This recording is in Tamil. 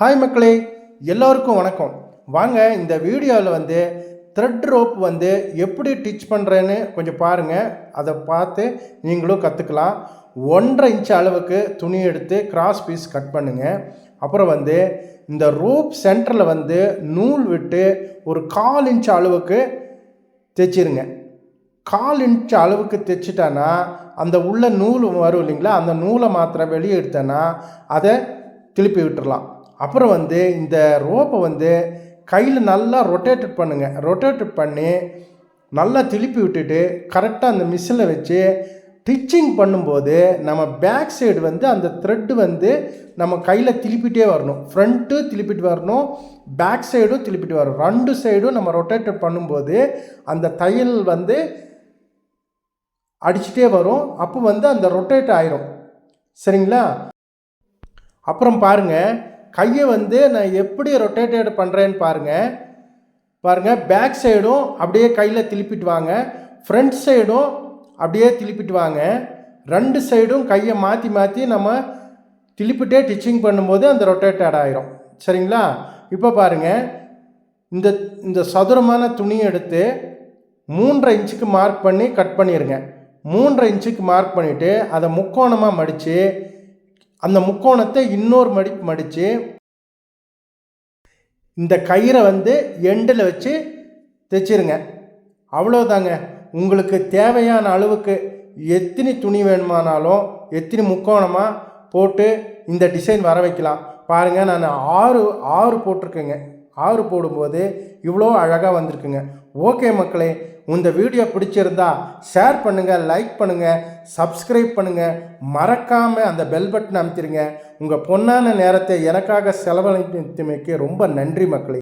ஹாய் மக்களே எல்லோருக்கும் வணக்கம். வாங்க இந்த வீடியோவில் வந்து த்ரெட் ரோப் வந்து எப்படி டிச் பண்ணுறேன்னு கொஞ்சம் பாருங்கள் அதை பார்த்து நீங்களும் கற்றுக்கலாம் ஒன்றரை இன்ச் அளவுக்கு துணி எடுத்து கிராஸ் பீஸ் கட் பண்ணுங்கள் அப்புறம் வந்து இந்த ரோப் சென்டரில் வந்து நூல் விட்டு ஒரு கால் இன்ச் அளவுக்கு தைச்சிருங்க. கால் இன்ச் அளவுக்கு தைச்சிட்டானா அந்த உள்ள நூல் வரும் இல்லைங்களா? அந்த நூலை மாத்திரம் வெளியே எடுத்தேன்னா அதை திருப்பி விட்டுடலாம் அப்புறம் வந்து இந்த ரோப்பை வந்து கையில் நல்லா ரொட்டேட்டட் பண்ணுங்கள் ரொட்டேட்டட் பண்ணி நல்லா திருப்பி விட்டுட்டு கரெக்டாக அந்த மிஷினில் வச்சு டிச்சிங் பண்ணும்போது நம்ம பேக் சைடு வந்து அந்த த்ரெட்டு வந்து நம்ம கையில் திருப்பிட்டே வரணும். ஃப்ரண்ட்டு திருப்பிட்டு வரணும் பேக் சைடும் திருப்பிட்டு வரணும். ரெண்டு சைடும் நம்ம ரொட்டேட் பண்ணும்போது அந்த தையல் வந்து அடிச்சுட்டே வரும். அப்போ வந்து அந்த ரொட்டேட் ஆயிரும். சரிங்களா? அப்புறம் பாருங்கள் கையை வந்து நான் எப்படி ரொட்டேட்டட் பண்ணுறேன்னு பாருங்கள் பாருங்கள் பேக் சைடும் அப்படியே கையில் திருப்பிட்டு வாங்க. ஃப்ரண்ட் சைடும் அப்படியே திருப்பிட்டு வாங்க. ரெண்டு சைடும் கையை மாற்றி மாற்றி நம்ம திருப்பிட்டே டிச்சிங் பண்ணும்போது அந்த ரொட்டேட்டட் ஆயிரும். சரிங்களா? இப்போ பாருங்கள் இந்த இந்த சதுரமான துணியை எடுத்து மூன்றரை இன்ச்சுக்கு மார்க் பண்ணி கட் பண்ணிடுங்க மூன்றரை இன்ச்சுக்கு மார்க் பண்ணிவிட்டு அதை முக்கோணமாக மடித்து அந்த முக்கோணத்தை இன்னொரு மடிப்பு மடித்து இந்த கயிறை வந்து எண்டில் வச்சு தைச்சிருங்க. அவ்வளோதாங்க உங்களுக்கு தேவையான அளவுக்கு எத்தனை துணி வேணுமானாலும் எத்தனை முக்கோணமாக போட்டு இந்த டிசைன் வர வைக்கலாம். பாருங்கள் நான் ஆறு ஆறு போட்டிருக்கேங்க. ஆறு போடும்போது இவ்வளோ அழகாக வந்திருக்குங்க. ஓகே மக்களே இந்த வீடியோ பிடிச்சிருந்தா ஷேர் பண்ணுங்கள் லைக் பண்ணுங்கள் சப்ஸ்கிரைப் பண்ணுங்கள் மறக்காமல் அந்த பெல் பட்டன் அமைத்திருங்க. உங்கள் பொன்னான நேரத்தை எனக்காக செலவழித்தமைக்கு ரொம்ப நன்றி மக்களே.